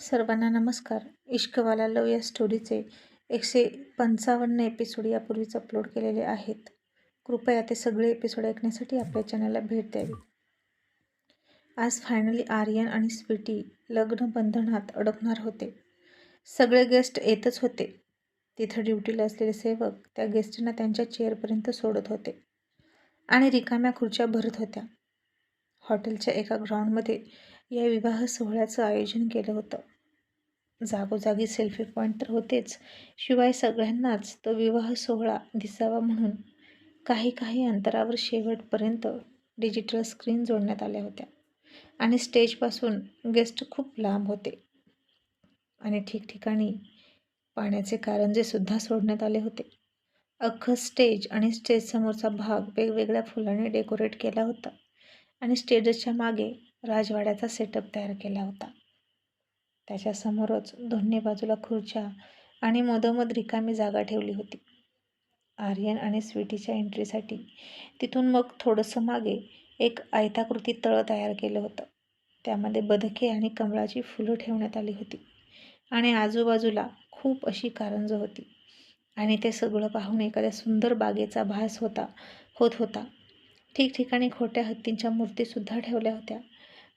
सर्वांना नमस्कार. इश्कवाला लव या स्टोरीचे एकशे पंचावन्न एपिसोड यापूर्वीच अपलोड केलेले आहेत. कृपया ते सगळे एपिसोड ऐकण्यासाठी आपल्या चॅनलला भेट द्यावी. आज फायनली आर्यन आणि स्वीटी लग्न बंधनात अडकणार होते. सगळे गेस्ट येतच होते. तिथं ड्युटीला असलेले सेवक त्या गेस्टना त्यांच्या चेअरपर्यंत सोडत होते आणि रिकाम्या खुर्च्या भरत होत्या. हॉटेलच्या एका ग्राउंडमध्ये या विवाह सोहळ्याचं आयोजन केलं होतं. जागोजागी सेल्फी पॉईंट तर होतेच. शिवाय सगळ्यांनाच तो विवाह सोहळा दिसावा म्हणून काही काही अंतरावर शेवटपर्यंत डिजिटल स्क्रीन जोडण्यात आल्या होत्या. आणि स्टेजपासून गेस्ट खूप लांब होते. आणि ठिकठिकाणी पाण्याचे कारंजेसुद्धा सोडण्यात आले होते. अख्खं स्टेज आणि स्टेजसमोरचा भाग वेगवेगळ्या फुलांनी डेकोरेट केला होता. आणि स्टेजच्या मागे राजवाड्याचा सेटअप तयार केला होता. त्याच्यासमोरच दोन्ही बाजूला खुर्च्या आणि मधोमध रिकामी जागा ठेवली होती. आर्यन आणि स्वीटीच्या एंट्रीसाठी तिथून मग थोडंसं मागे एक आयताकृती तळं तयार केलं होतं. त्यामध्ये बदके आणि कमळाची फुलं ठेवण्यात आली होती आणि आजूबाजूला खूप अशी कारंजं होती आणि ते सगळं पाहून एखाद्या सुंदर बागेचा भास होता होत होता. ठिकठिकाणी खोट्या हत्तींच्या मूर्तीसुद्धा ठेवल्या होत्या.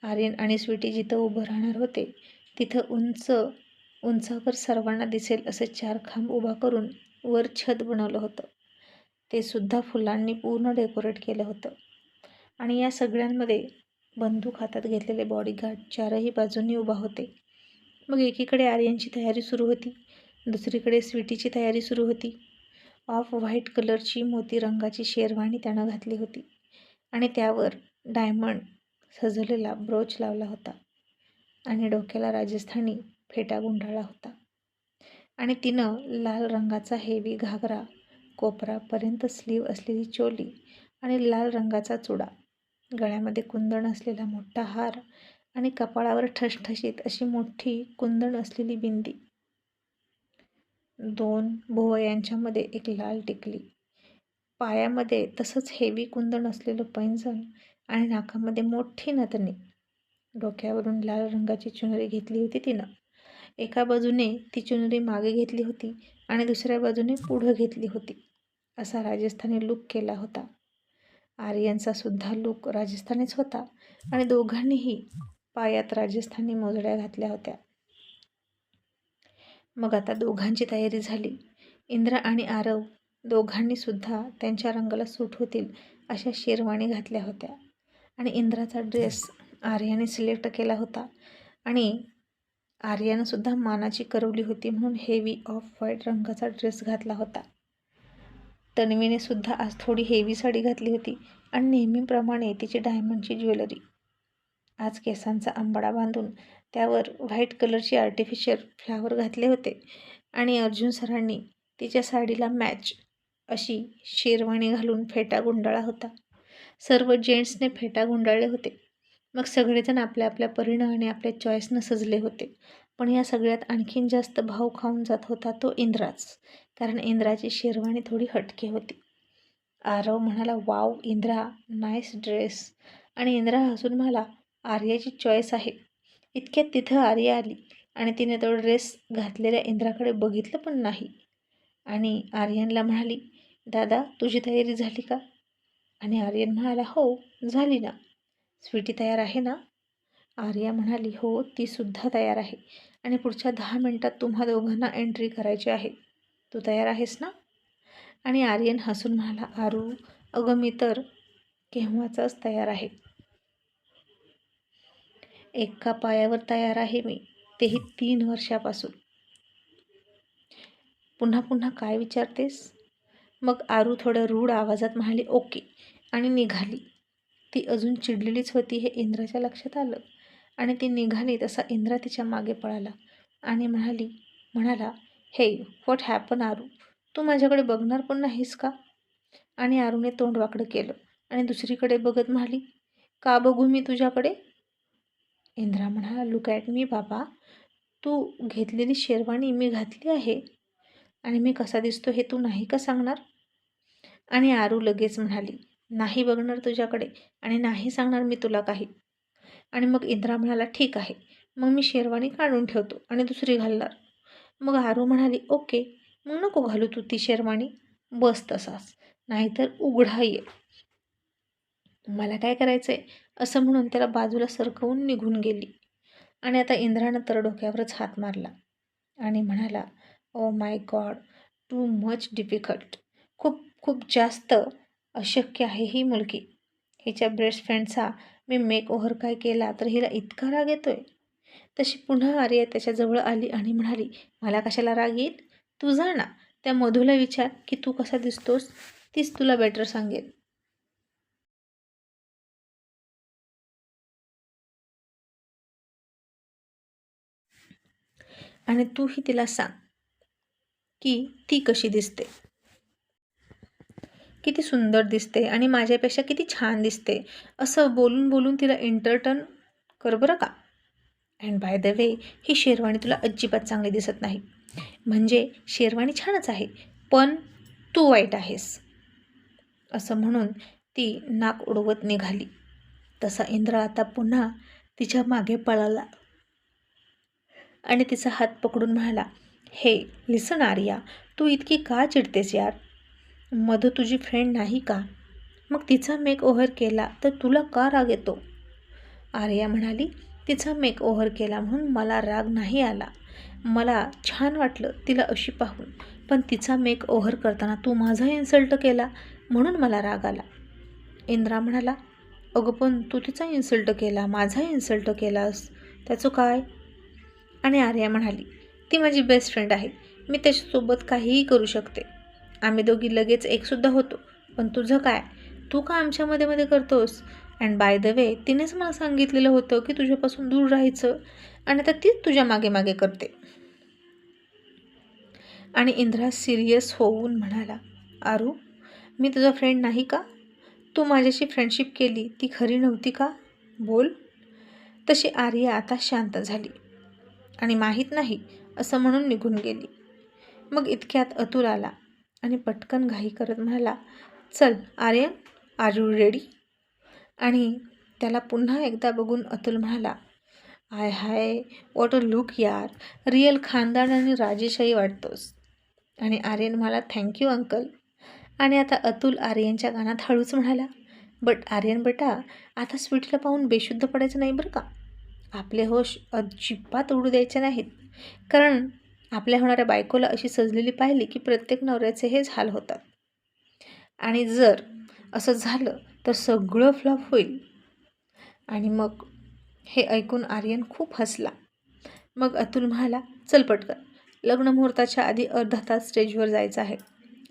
आर्यन आणि स्वीटी जिथं उभं राहणार होते तिथं उंच उंचावर सर्वांना दिसेल असे चार खांब उभा करून वर छत बनवलं होतं. ते सुद्धा फुलांनी पूर्ण डेकोरेट केलं होतं. आणि या सगळ्यांमध्ये बंदूक हातात घेतलेले बॉडीगार्ड चारही बाजूंनी उभा होते. मग एकीकडे आर्यनची तयारी सुरू होती. दुसरीकडे स्वीटीची तयारी सुरू होती. ऑफ व्हाईट कलरची मोती रंगाची शेरवाणी त्यानं घातली होती. आणि त्यावर डायमंड सजवलेला ब्रोच लावला होता. आणि डोक्याला राजस्थानी फेटा गुंडाळला होता. आणि तिनं लाल रंगाचा हेवी घागरा कोपरापर्यंत स्लीव असलेली चोली आणि लाल रंगाचा चुडा गळ्यामध्ये कुंदण असलेला मोठा हार आणि कपाळावर ठसठशीत अशी मोठी कुंदण असलेली बिंदी. दोन भोवयांच्यामध्ये एक लाल टिकली. पायामध्ये तसंच हेवी कुंदण असलेलं पैंजण आणि नाकामध्ये मोठी नतनी डोक्यावरून लाल रंगाची चुनरी घेतली होती तिनं. एका बाजूने ती चुनरी मागे घेतली होती आणि दुसऱ्या बाजूने पुढं घेतली होती असा राजस्थानी लुक केला होता. आर्यनचा सुद्धा लुक राजस्थानीच होता आणि दोघांनीही पायात राजस्थानी मोजड्या घातल्या होत्या. मग आता दोघांची तयारी झाली. इंद्र आणि आरव दोघांनी सुद्धा त्यांच्या रंगाला सूट होतील अशा शेरवाणी घातल्या होत्या आणि इंद्राचा ड्रेस आर्याने सिलेक्ट केला होता आणि आर्यानंसुद्धा मानाची करवली होती म्हणून हेवी ऑफ व्हाईट रंगाचा ड्रेस घातला होता. तन्वीने सुद्धा आज थोडी हेवी साडी घातली होती आणि नेहमीप्रमाणे तिची डायमंडची ज्वेलरी आज केसांचा आंबाडा बांधून त्यावर व्हाईट कलरची आर्टिफिशियल फ्लावर घातले होते आणि अर्जुन सरांनी तिच्या साडीला मॅच अशी शेरवाणी घालून फेटा गुंडाळा होता. सर्व जेंट्सने फेटा गुंडाळले होते. मग सगळेजण आपल्या आपल्या परीनं आणि आपल्या चॉईसनं सजले होते. पण या सगळ्यात आणखीन जास्त भाव खाऊन जात होता तो इंद्राच. कारण इंद्राची शेरवाणी थोडी हटके होती. आरव म्हणाला वाव इंद्रा नाईस ड्रेस आणि इंद्रा हसून म्हणाला आर्याची चॉईस आहे. इतक्यात तिथं आर्या आली आणि तिने तो ड्रेस घातलेल्या इंद्राकडे बघितलं पण नाही. आणि आर्यनला म्हणाली दादा तुझी तयारी झाली का? आणि आर्यन म्हणाला हो झाली ना. स्वीटी तयार आहे ना? आर्या म्हणाली हो तीसुद्धा तयार आहे. आणि पुढच्या दहा मिनटात तुम्हा दोघांना एंट्री करायची आहे. तू तयार आहेस ना? आणि आर्यन हसून म्हणाला आरू अगं मी तर केव्हाचाच तयार आहे. एका पायावर तयार आहे मी तेही तीन वर्षापासून. पुन्हा पुन्हा काय विचारतेस? मग आरू थोडं रूढ आवाजात म्हणाली ओके. आणि निघाली. ती अजून चिडलेलीच होती हे इंद्राच्या लक्षात आलं. आणि ती निघाली तसा इंद्रा तिच्यामागे पळाला आणि म्हणाली म्हणाला हे व्हॉट हॅपन आरू? तू माझ्याकडे बघणार पण नाहीस का? आणि आरूने तोंड वाकडं केलं आणि दुसरीकडे बघत म्हणाली का बघू मी तुझ्याकडे? इंद्रा म्हणाला लुक ॲट मी बाबा. तू घेतलेली शेरवाणी मी घातली आहे. आणि मी कसा दिसतो हे तू नाही का सांगणार? आणि आरू लगेच म्हणाली नाही बघणार तुझ्याकडे आणि नाही सांगणार मी तुला काही. आणि मग इंद्रा म्हणाला ठीक आहे. मग मी शेरवानी काढून ठेवतो आणि दुसरी घालणार. मग आरू म्हणाली ओके मग नको घालू तू ती शेरवानी. बस तसाच नाहीतर उघडा ये. मला काय करायचं आहे असं म्हणून त्याला बाजूला सरकवून निघून गेली. आणि आता इंद्रानं तर डोक्यावरच हात मारला आणि म्हणाला ओ my god too much difficult खूप खूप जास्त अशक्य आहे ही मुलगी. हिच्या बेस्ट फ्रेंडचा मी मेक ओव्हर काय केला तर हिला इतका राग येतोय. तशी पुन्हा आर्या त्याच्याजवळ आली आणि म्हणाली मला कशाला राग येईल? तू जा ना. त्या मधूला विचार की तू कसा दिसतोस? तीच तुला बेटर सांगेल. आणि तूही तिला सांग की ती कशी दिसते. किती सुंदर दिसते आणि माझ्यापेक्षा किती छान दिसते. असं बोलून बोलून तिला इंटरटन कर बरं का? अँड बाय द वे ही शेरवाणी तुला अजिबात चांगली दिसत नाही. म्हणजे शेरवाणी छानच आहे पण तू वाईट आहेस. असं म्हणून ती नाक उडवत निघाली. तसा इंद्र आता पुन्हा तिच्यामागे पळाला. आणि तिचा हात पकडून म्हणाला हे लिसन आर्या तू इतकी का चिडतेस यार? मधू तुझी फ्रेंड नाही का? मग तिचा मेक ओव्हर केला तर तुला का राग येतो? आर्या म्हणाली तिचा मेक ओव्हर केला म्हणून मला राग नाही आला. मला छान वाटलं तिला अशी पाहून. पण तिचा मेक ओव्हर करताना तू माझा इन्सल्ट केला म्हणून मला राग आला. इंद्रा म्हणाला अगं पण तू तिचा इन्सल्ट केला माझा इन्सल्ट केलास. त्याचं काय? आणि आर्या म्हणाली ती माझी बेस्ट फ्रेंड आहे. मी त्याच्यासोबत काहीही करू शकते. आम्ही दोघी लगेच एकसुद्धा होतो. पण तुझं काय? तू का आमच्यामध्ये मध्ये करतोस? अँड बाय द वे तिनेच मला सांगितलेलं होतं की तुझ्यापासून दूर राहायचं आणि आता तीच तुझ्या मागे मागे करते. आणि इंद्रा सिरियस होऊन म्हणाला आरू मी तुझा फ्रेंड नाही का? तू माझ्याशी फ्रेंडशिप केली ती खरी नव्हती का? बोल. तशी आर्या आता शांत झाली. आणि माहीत नाही असं म्हणून निघून गेली. मग इतक्यात अतुल आला. आणि पटकन घाई करत म्हणाला चल आर्यन आर यू रेडी आणि त्याला पुन्हा एकदा बघून अतुल म्हणाला आय हाय वॉट अ लुक यार रिअल खानदान आणि राजेशाही वाटतोस. आणि आर्यन म्हणाला थँक्यू अंकल आणि आता अतुल आर्यनच्या गाण्यात हळूच म्हणाला बट आर्यन बेटा आता स्वीटला पाहून बेशुद्ध पडायचं नाही बरं का? आपले होश अजिबात उडू द्यायचे नाहीत. कारण आपल्या होणाऱ्या बायकोला अशी सजलेली पाहिली की प्रत्येक नवऱ्याचे हेच हाल होतात. आणि जर असं झालं तर सगळं फ्लॉप होईल. आणि मग हे ऐकून आर्यन खूप हसला. मग अतुल म्हणाला चल पटकन. लग्न मुहूर्ताच्या आधी अर्धा तास स्टेजवर जायचं आहे.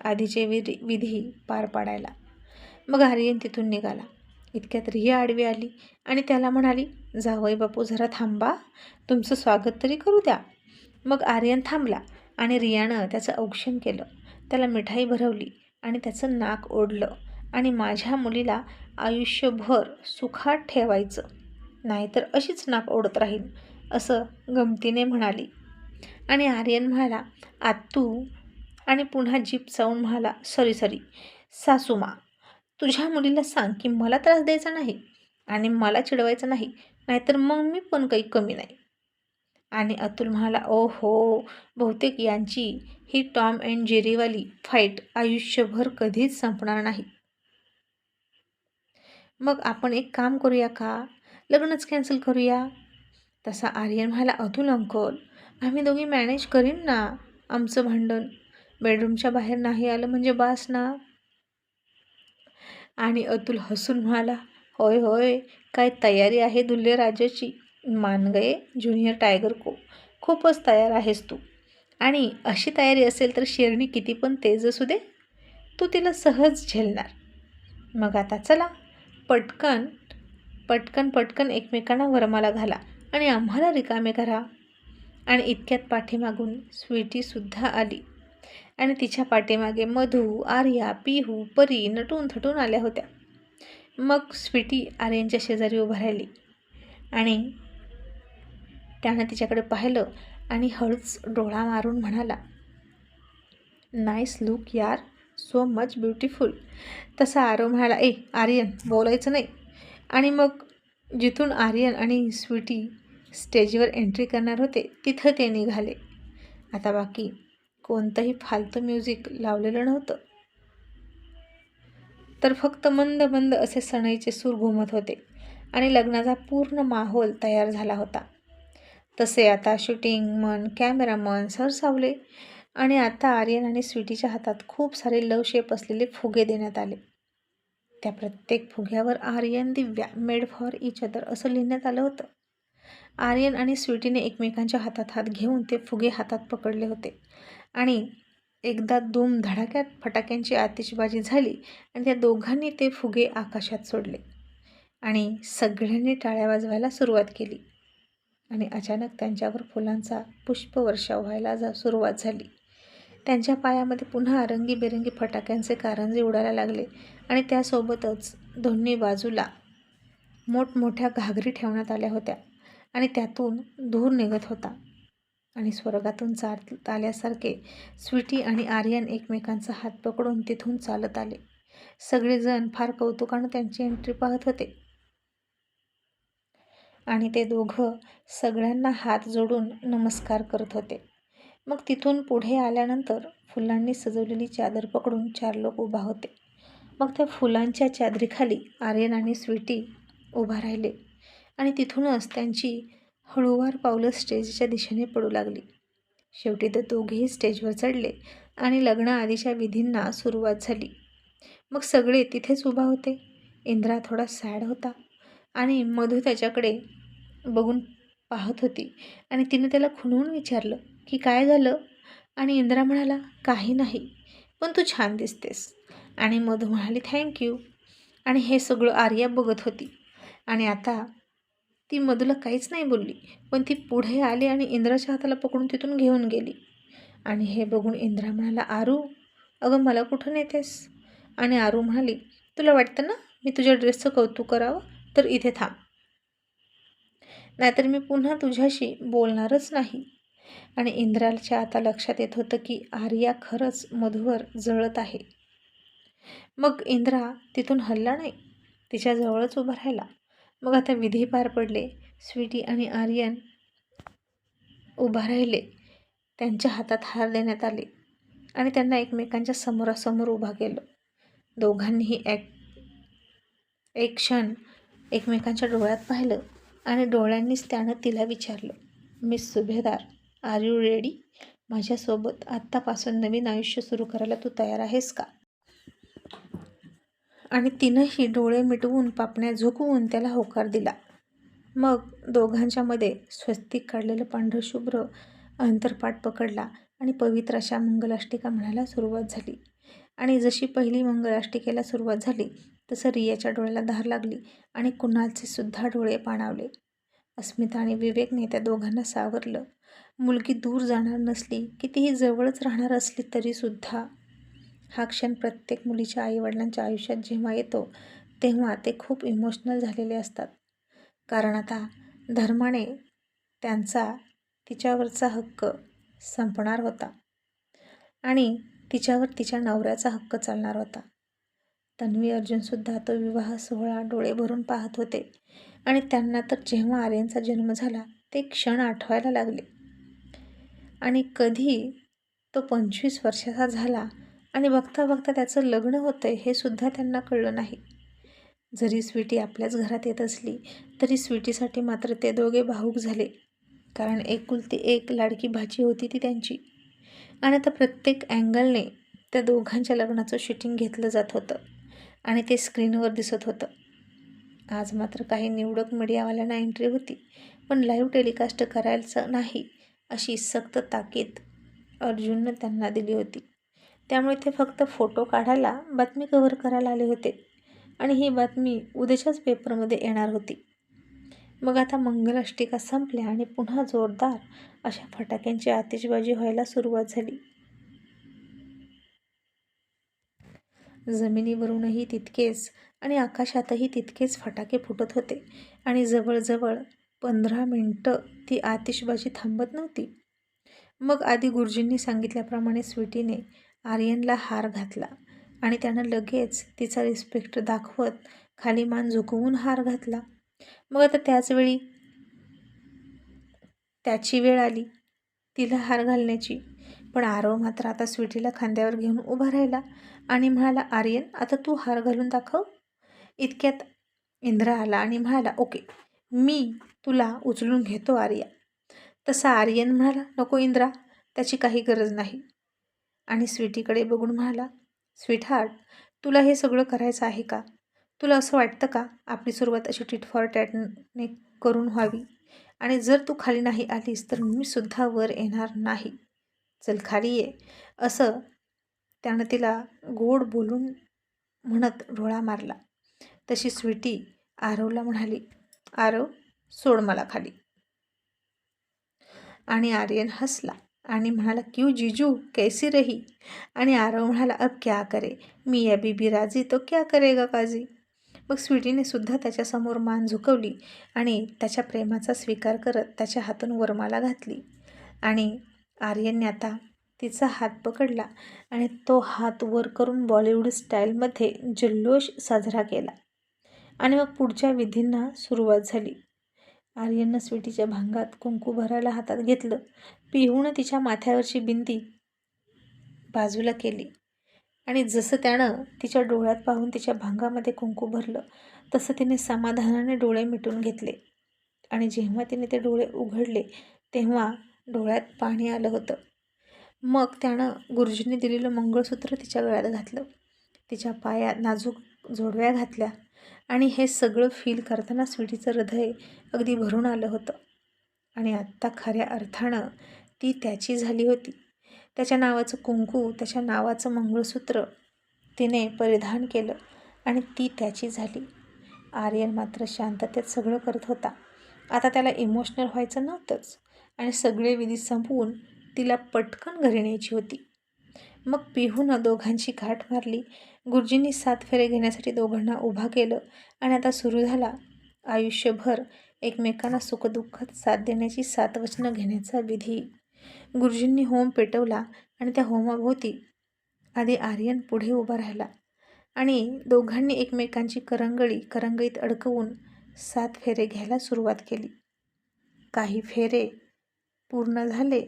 आधीचे विधी विधी पार पाडायला. मग आर्यन तिथून निघाला. इतक्यात रिया आडवी आली आणि त्याला म्हणाली जावई बापू जरा थांबा. तुमचं स्वागत तरी करू द्या. मग आर्यन थांबला आणि रियानं त्याचं औक्षण केलं. त्याला मिठाई भरवली आणि त्याचं नाक ओढलं आणि माझ्या मुलीला आयुष्यभर सुखात ठेवायचं नाहीतर अशीच नाक ओढत राहील असं गमतीने म्हणाली. आणि आर्यन म्हणाला आत्तू आणि पुन्हा जीप चावून म्हणाला सॉरी सॉरी सासूमा तुझ्या मुलीला सांग की मला त्रास द्यायचा नाही आणि मला चिडवायचं नाही नाहीतर मग मी पण काही कमी नाही. आणि अतुल म्हणाला ओ हो बहुतेक यांची ही टॉम अँड जेरीवाली फाईट आयुष्यभर कधीच संपणार नाही. मग आपण एक काम करूया का? लग्नच कॅन्सल करूया? तसा आर्यन म्हणाला अतुल अंकल आम्ही दोघी मॅनेज करीन ना आमचं भांडण? बेडरूमच्या बाहेर नाही आलं म्हणजे बास ना? आणि अतुल हसून म्हणाला होय होय काय तयारी आहे दुल्हे राजाची? मान गये ज्युनियर टायगर को. खूपच तयार आहेस तू. आणि अशी तयारी असेल तर शेरणी किती पण तेज असू दे तू तिला सहज झेलणार. मग आता चला पटकन पटकन पटकन एकमेकांना वरमाला घाला आणि आम्हाला रिकामे करा. आणि इतक्यात पाठीमागून स्वीटीसुद्धा आली. आणि तिच्या पाठीमागे मधू आर्या पिहू परी नटून थटून आल्या होत्या. मग स्वीटी आर्यांच्या शेजारी उभा राहिली. आणि त्यानं तिच्याकडे पाहिलं आणि हळूच डोळा मारून म्हणाला नाईस लुक यार सो मच ब्युटिफुल. तसा आरो म्हणाला ए आर्यन बोलायचं नाही. आणि मग जिथून आर्यन आणि स्वीटी स्टेजवर एंट्री करणार होते तिथं ते निघाले. आता बाकी कोणतंही फालतू म्युझिक लावलेलं नव्हतं. तर फक्त मंद मंद असे सणईचे सूर घुमत होते आणि लग्नाचा पूर्ण माहोल तयार झाला होता. तसे आता शूटिंग मन कॅमेरामन सरसावले आणि आता आर्यन आणि स्वीटीच्या हातात खूप सारे लव शेप असलेले फुगे देण्यात आले. त्या प्रत्येक फुग्यावर Aryan Divya made for each other असं लिहिण्यात आलं होतं. आर्यन आणि स्वीटीने एकमेकांच्या हातात हात घेऊन ते फुगे हातात पकडले होते. आणि एकदा दोन धडाक्यात फटाक्यांची आतिषबाजी झाली आणि त्या दोघांनी ते फुगे आकाशात सोडले. आणि सगळ्यांनी टाळ्या वाजवायला सुरुवात केली. आणि अचानक त्यांच्यावर फुलांचा पुष्पवर्षाव व्हायला जा सुरुवात झाली. त्यांच्या पायामध्ये पुन्हा रंगीबेरंगी फटाक्यांचे कारंजे उडायला लागले आणि त्यासोबतच दोन्ही बाजूला मोठमोठ्या घागरी ठेवण्यात आल्या होत्या आणि त्यातून धूर निघत होता. आणि स्वर्गातून चालत आल्यासारखे स्वीटी आणि आर्यन एकमेकांचा हात पकडून तिथून चालत आले. सगळेजण फार कौतुकानं त्यांची एंट्री पाहत होते. आणि ते दोघं सगळ्यांना हात जोडून नमस्कार करत होते. मग तिथून पुढे आल्यानंतर फुलांनी सजवलेली चादर पकडून चार लोक उभा होते. मग त्या फुलांच्या चादरीखाली आर्यन आणि स्वीटी उभा राहिले आणि तिथूनच त्यांची हळूवार पावलं स्टेजच्या दिशेने पडू लागली. शेवटी तर दोघेही स्टेजवर चढले आणि लग्नाआधीच्या विधींना सुरुवात झाली. मग सगळे तिथेच उभा होते. इंद्रा थोडा सॅड होता. आणि मधू त्याच्याकडे बघून पाहत होती. आणि तिने त्याला खुणवून विचारलं की काय झालं? आणि इंद्रा म्हणाला काही नाही पण तू छान दिसतेस. आणि मधू म्हणाली थँक्यू आणि हे सगळं आर्या बघत होती. आणि आता ती मधूला काहीच नाही बोलली पण ती पुढे आली आणि इंद्राच्या हाताला पकडून तिथून घेऊन गेली. आणि हे बघून इंद्रा म्हणाला आरू अगं मला कुठं नेतेस आणि आरू म्हणाली तुला वाटतं ना मी तुझ्या ड्रेसचं कौतुक करावं? तर इथे थांब. नाहीतर मी पुन्हा तुझ्याशी बोलणारच नाही. आणि इंद्राच्या आता लक्षात येत होतं की आर्या खरंच मधुवर जळत आहे. मग इंद्रा तिथून हल्ला नाही? तिच्या जवळच उभा राहिला. मग आता विधी पार पडले. स्वीटी आणि आर्यन उभा राहिले. त्यांच्या हातात हार देण्यात आले. आणि त्यांना एकमेकांच्या समोरासमोर उभा केलं. दोघांनीही एक एक क्षण एकमेकांच्या डोळ्यात पाहिलं आणि डोळ्यांनीच त्यानं तिला विचारलं miss Subhedar are you ready माझ्यासोबत आत्तापासून नवीन आयुष्य सुरू करायला तू तयार आहेस का? आणि तिनंही डोळे मिटवून पापण्या झुकवून त्याला होकार दिला. मग दोघांच्यामध्ये स्वस्तिक काढलेलं पांढरशुभ्र अंतरपाठ पकडला आणि पवित्र अशा मंगलाष्टिका म्हणायला सुरुवात झाली. आणि जशी पहिली मंगलाष्टिकेला सुरुवात झाली तसं रियाच्या डोळ्याला धार लागली आणि कुणालचे सुद्धा डोळे पाणावले. अस्मिता आणि विवेकने त्या दोघांना सावरलं. मुलगी दूर जाणार नसली कितीही जवळच राहणार असली तरीसुद्धा हा क्षण प्रत्येक मुलीच्या आईवडिलांच्या आयुष्यात जेव्हा येतो तेव्हा ते खूप इमोशनल झालेले असतात. कारण आता धर्माने त्यांचा तिच्यावरचा हक्क संपणार होता. आणि तिच्यावर तिच्या नवऱ्याचा हक्क चालणार होता. तन्वी अर्जुनसुद्धा तो विवाह सोहळा डोळे भरून पाहत होते. आणि त्यांना तर जेव्हा आर्यनचा जन्म झाला ते क्षण आठवायला लागले. आणि कधी तो पंचवीस वर्षाचा झाला आणि बघता बघता त्याचं लग्न होतं आहे हे सुद्धा त्यांना कळलं नाही. जरी स्वीटी आपल्याच घरात येत असली तरी स्वीटीसाठी मात्र ते दोघे भाऊक झाले. कारण एकुलती एक लाडकी भाजी होती ती त्यांची. आणि आता प्रत्येक अँगलने त्या दोघांच्या लग्नाचं शूटिंग घेतलं जात होतं. आणि ते स्क्रीनवर दिसत होतं. आज मात्र काही निवडक मीडियावाल्यांना एंट्री होती पण लाईव्ह टेलिकास्ट करायचं नाही अशी सक्त ताकीद अर्जुननं त्यांना दिली होती. त्यामुळे ते फक्त फोटो काढायला बातमी कव्हर करायला आले होते आणि ही बातमी उद्याच्याच पेपरमध्ये येणार होती. मग आता मंगलाष्टिका संपल्या आणि पुन्हा जोरदार अशा फटाक्यांची आतिषबाजी व्हायला सुरुवात झाली. जमिनीवरूनही तितकेच आणि आकाशातही तितकेच फटाके फुटत होते. आणि जवळजवळ पंधरा मिनटं ती आतिषबाजी थांबत नव्हती. मग आधी गुरुजींनी सांगितल्याप्रमाणे स्वीटीने आर्यनला हार घातला आणि त्यानं लगेच तिचा रिस्पेक्ट दाखवत खाली मान झुकवून हार घातला. मग आता त्याचवेळी त्याची वेळ आली. तिला हार घालण्याची. पण आरव मात्र आता स्वीटीला खांद्यावर घेऊन उभा राहिला आणि म्हणाला आर्यन आता तू हार घालून दाखव. इतक्यात इंद्रा आला आणि म्हणाला ओके मी तुला उचलून घेतो आर्या. तसा आर्यन म्हणाला नको इंद्रा त्याची काही गरज नाही. आणि स्वीटीकडे बघून म्हणाला स्वीट हार्ट तुला हे सगळं करायचं आहे का? तुला असं वाटतं का आपली सुरुवात अशी टिटफॉर टॅटने करून व्हावी? आणि जर तू खाली नाही आलीस तर मी सुद्धा वर येणार नाही. चल खाली ये. असं त्यानं तिला गोड बोलून म्हणत डोळा मारला. तशी स्वीटी आरवला म्हणाली आरव सोड मला खाली. आणि आर्यन हसला आणि म्हणाला क्यू जिजू कैसी रही? आणि आरव म्हणाला अब क्या करे? मी या बीबी राजी तो क्या करेगा काजी? मग स्वीटीने सुद्धा त्याच्यासमोर मान झुकवली आणि त्याच्या प्रेमाचा स्वीकार करत त्याच्या हातून वरमाला घातली. आणि आर्यनने आता तिचा हात पकडला आणि तो हात वर करून बॉलिवूड स्टाईलमध्ये जल्लोष साजरा केला. आणि मग पुढच्या विधींना सुरुवात झाली. आर्यननं स्वीटीच्या भांगात कुंकू भरायला हातात घेतलं. पिहूनं तिच्या माथ्यावरची बिंदी बाजूला केली. आणि जसं त्यानं तिच्या डोळ्यात पाहून तिच्या भांगामध्ये कुंकू भरलं तसं तिने समाधानाने डोळे मिटून घेतले. आणि जेव्हा तिने ते डोळे उघडले तेव्हा डोळ्यात पाणी आलं होतं. मग त्यानं गुरुजींनी दिलेलं मंगळसूत्र तिच्या गळ्यात घातलं. तिच्या पायात नाजूक जोडव्या घातल्या आणि हे सगळं फील करताना स्वीटीचं हृदय अगदी भरून आलं होतं. आणि आत्ता खऱ्या अर्थानं ती त्याची झाली होती. त्याच्या नावाचं कुंकू त्याच्या नावाचं मंगळसूत्र तिने परिधान केलं आणि ती त्याची झाली. आर्यन मात्र शांततेत सगळं करत होता. आता त्याला इमोशनल व्हायचं नव्हतंच. आणि सगळे विधी संपवून तिला पटकन घरी न्यायची होती. मग पिहूनं दोघांची घाट मारली. गुरुजींनी सात फेरे घेण्यासाठी दोघांना उभा केलं आणि आता सुरू झाला आयुष्यभर एकमेकांना सुखदुःखात साथ देण्याची सात वचनं घेण्याचा विधी. गुरुजींनी होम पेटवला आणि त्या होमाभोवती आधी आर्यन पुढे उभा राहिला आणि दोघांनी एकमेकांची करंगळी करंगळीत अडकवून सात फेरे घ्यायला सुरुवात केली. काही फेरे पूर्ण झाले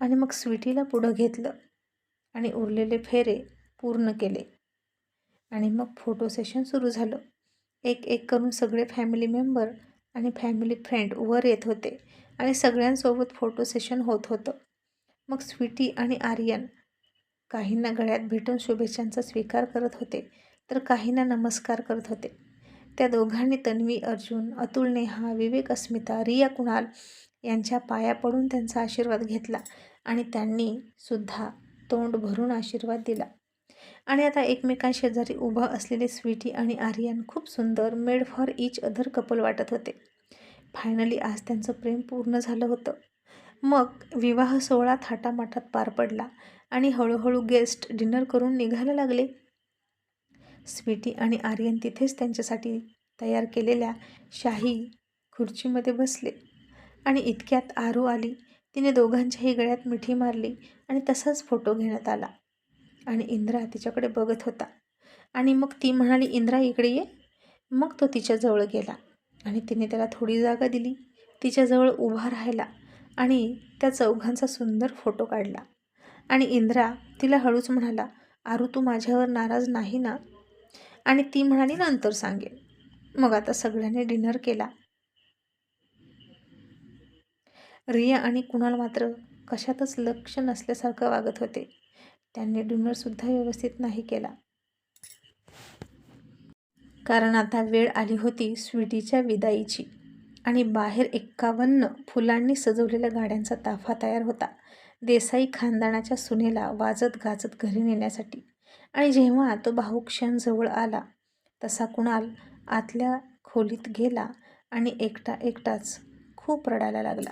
आणि मग स्वीटीला पुढं घेतलं आणि उरलेले फेरे पूर्ण केले. आणि मग फोटो सेशन सुरू झालं. एक एक करून सगळे फॅमिली मेंबर आणि फॅमिली फ्रेंड वर येत होते आणि सगळ्यांसोबत फोटो सेशन होत होतं. मग स्वीटी आणि आर्यन काहींना गळ्यात भेटून शुभेच्छांचा स्वीकार करत होते तर काहींना नमस्कार करत होते. त्या दोघांनी तन्वी अर्जुन अतुल नेहा विवेक अस्मिता रिया कुणाल यांच्या पाया पडून त्यांचा आशीर्वाद घेतला आणि त्यांनी सुद्धा तोंड भरून आशीर्वाद दिला. आणि आता एकमेकांशेजारी उभं असलेले स्वीटी आणि आर्यन खूप सुंदर made for each other couple वाटत होते. फायनली आज त्यांचं प्रेम पूर्ण झालं होतं. मग विवाह सोहळा थाटामाटात पार पडला आणि हळूहळू गेस्ट डिनर करून निघायला लागले. स्वीटी आणि आर्यन तिथेच त्यांच्यासाठी तयार केलेल्या शाही खुर्चीमध्ये बसले. आणि इतक्यात आरू आली. तिने दोघांच्याही गळ्यात मिठी मारली आणि तसाच फोटो घेण्यात आला. आणि इंद्रा तिच्याकडे बघत होता. आणि मग ती म्हणाली इंद्रा इकडे ये. मग तो तिच्याजवळ गेला आणि तिने त्याला थोडी जागा दिली. तिच्याजवळ उभा राहिला आणि त्या चौघांचा सुंदर फोटो काढला. आणि इंद्रा तिला हळूच म्हणाला आरू तू माझ्यावर नाराज नाही ना? आणि ती म्हणाली नंतर सांगेल मग आता सगळ्यांनी डिनर केला. रिया आणि कुणाल मात्र कशातच लक्ष नसल्यासारखं वागत होते. त्यांनी डिनरसुद्धा व्यवस्थित नाही केला. कारण आता वेळ आली होती स्वीटीच्या विदाईची आणि बाहेर एक्कावन्न फुलांनी सजवलेल्या गाड्यांचा ताफा तयार होता. देसाई खानदानाच्या सुनेला वाजत गाजत घरी नेण्यासाठी. आणि जेव्हा तो भाऊ जवळ आला तसा कुणाल आतल्या खोलीत गेला आणि एकटा एकटाच खूप रडायला लागला.